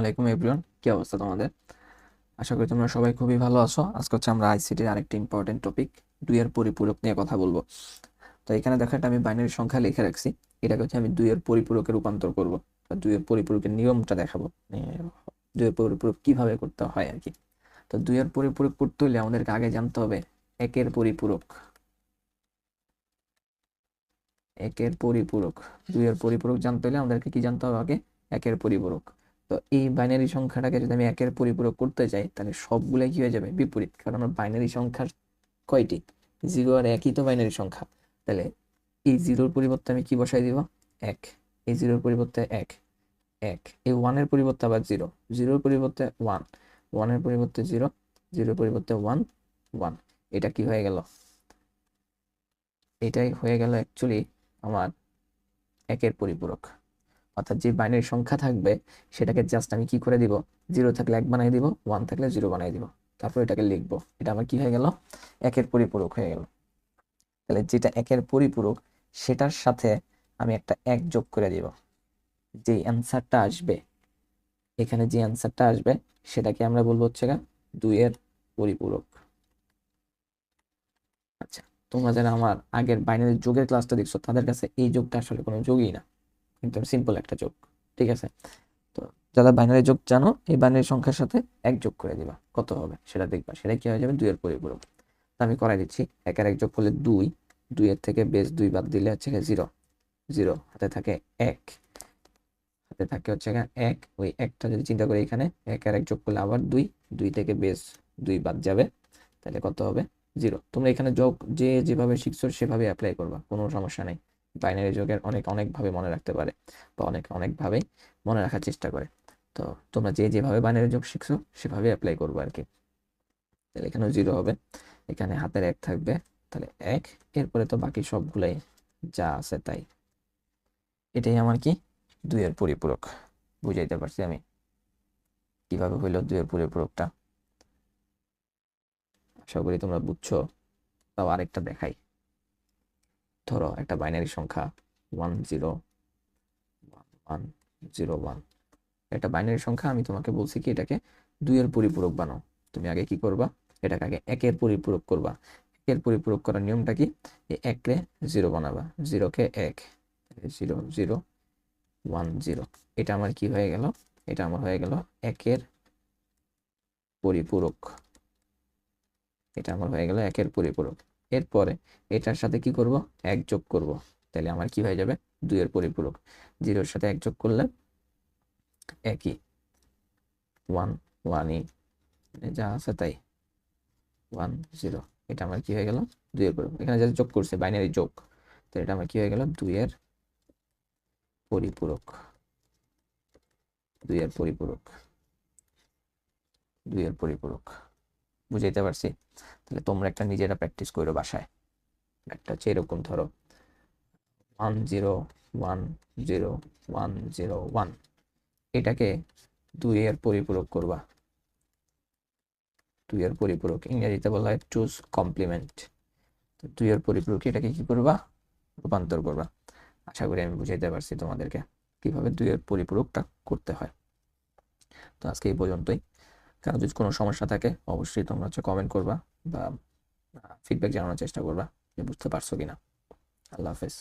আলাইকুম এভরিওয়ান কি অবস্থা তোমাদের? আশা করি তোমরা সবাই খুবই ভালো আছো। আজকে হচ্ছে আমরা আইসিটির আরেকটি ইম্পর্টেন্ট টপিক দুইয়ের পরিপূরক নিয়ে কথা বলব। তো এখানে দেখো একটা আমি বাইনারি সংখ্যা লিখে রাখছি। এটাকে হচ্ছে আমি দুইয়ের পরিপূরকে রূপান্তর করব। দুইয়ের পরিপূরকের নিয়মটা দেখাবো। দুইয়ের পরিপূরক কীভাবে করতে হয় আর কি। তো দুইয়ের পরিপূরক করতে হলে আমাদেরকে আগে জানতে হবে একের পরিপূরক। একের পরিপূরক। দুইয়ের পরিপূরক জানতে হলে আমাদেরকে কি জানতে হবে আগে? একের পরিপূরক। তো এই বাইনারি সংখ্যাটাকে যদি আমি একের পরিপূরক করতে চাই তাহলে সবগুলাই কি হয়ে যাবে? বিপরীত। কারণ আমার বাইনারি সংখ্যার কয়টি? জিরো আর একই তো বাইনারি সংখ্যা। তাহলে এই জিরোর পরিবর্তে আমি কি বসাই দিব? এক। এই জিরোর পরিবর্তে এক। এক। এই ওয়ানের পরিবর্তে আবার জিরো জিরোর পরিবর্তে ওয়ান ওয়ানের পরিবর্তে জিরো জিরোর পরিবর্তে ওয়ান ওয়ান এটা কি হয়ে গেল? এটাই হয়ে গেল অ্যাকচুয়ালি আমার একের পরিপূরক। অর্থাৎ যে বাইনারি সংখ্যা থাকবে, সেটাকে জাস্ট আমি কি করে দিব? জিরো থাকলে এক বানাই দিব ওয়ান থাকলে জিরো বানাই দিব। তারপর এটাকে লিখব। এটা আমার কি হয়ে গেল? একের পরিপূরক হয়ে গেল। তাহলে যেটা একের পরিপূরক, সেটার সাথে আমি একটা এক যোগ করে দিব। যে অ্যান্সারটা আসবে, এখানে যে অ্যান্সারটা আসবে, সেটাকে আমরা বলব হচ্ছে দুইয়ের পরিপূরক। আচ্ছা তোমরা যারা আমার আগের বাইনারি যোগের ক্লাসটা দেখছ, তাদের কাছে এই যোগটা আসলে কোনো যোগই না। একদম সিম্পল একটা যোগ, ঠিক আছে? তো যারা বাইনারি যোগ জানো, এই বাইনারি সংখ্যার সাথে এক যোগ করে দিবা। কত হবে? সেটা দেখবা। সেটা কি হয়ে যাবে? দুইয়ের পরিপূরক। তো আমি করাই দিচ্ছি একের এক যোগ করলে দুই, দুইয়ের থেকে বেশ দুই বাদ দিলে হচ্ছে জিরো জিরো হাতে থাকে এক। হাতে থাকে হচ্ছে এক। ওই একটা যদি চিন্তা করি এখানে, এক আর এক যোগ করলে আবার দুই দুই থেকে বেশ দুই বাদ যাবে। তাহলে কত হবে? জিরো তোমরা এখানে যোগ যে যেভাবে শিখছো সেভাবে অ্যাপ্লাই করবা, কোনো সমস্যা নেই। বাইনারি যোগের অনেক, অনেকভাবে মনে রাখতে পারে বা অনেক, অনেকভাবেই মনে রাখার চেষ্টা করে। তো তোমরা যে যেভাবে বাইনারি যোগ শিখছো, সেভাবে অ্যাপ্লাই করব আর কি তাহলে এখানেও জিরো হবে, এখানে হাতের এক থাকবে, তাহলে এক, এরপরে তো বাকি সবগুলাই যা আছে তাই। এটাই আমার কি? দুইয়ের পরিপূরক, বুঝাইতে পারছি আমি? কীভাবে হইল দুইয়ের পরিপূরকটা? আশা করি তোমরা বুঝছ, তাও আরেকটা দেখাই। ধরো, একটা বাইনারি সংখ্যা one zero one zero one একটা বাইনারি সংখ্যা, আমি তোমাকে বলছি কি, এটাকে দুইয়ের পরিপূরক বানাও। তুমি আগে কি করবা? এটাকে আগে একের পরিপূরক করবা। একের পরিপূরক করার নিয়মটা কি? একরে জিরো বানাবা। জিরোকে এক জিরো জিরো ওয়ান জিরো এটা আমার কি হয়ে গেল? এটা আমার হয়ে গেল একের পরিপূরক। এটা আমার হয়ে গেল একের পরিপূরক। এরপরে এটার সাথে কি করব? এক যোগ করব। তাহলে আমার কি হয়ে যাবে? দুইয়ের পরিপূরক। জিরোর সাথে এক যোগ করলে একই। ওয়ান ওয়ানই যা আছে তাই। One, zero. এটা আমার কি হয়ে গেল? দুইয়ের পরিপূরক। এখানে যা যোগ করছে বাইনারি যোগ। তো এটা আমার কি হয়ে গেল? দুইয়ের পরিপূরক। দুইয়ের পরিপূরক। দুইয়ের পরিপূরক। বুঝাইতে পারছি। তাহলে তোমরা একটা নিজেরা প্র্যাকটিস করো বাসায়। একটা হচ্ছে এরকম ধরো one zero one zero one zero one এটাকে দুইয়ের পরিপূরক করবা। দুইয়ের পরিপূরক, ইংরেজিতে বলা হয় চুজ কমপ্লিমেন্ট তো দুইয়ের পরিপূরক এটাকে কি করবা? রূপান্তর করবা। আশা করি আমি বুঝাইতে পারছি তোমাদেরকে, কীভাবে দুইয়ের পরিপূরকটা করতে হয়। তো আজকে এই পর্যন্তই। কারও যদি কোনো সমস্যা থাকে, অবশ্যই তোমরা হচ্ছে কমেন্ট করবা বা ফিডব্যাক জানানোর চেষ্টা করবা যে বুঝতে পারছ কিনা। আল্লাহ হাফেজ।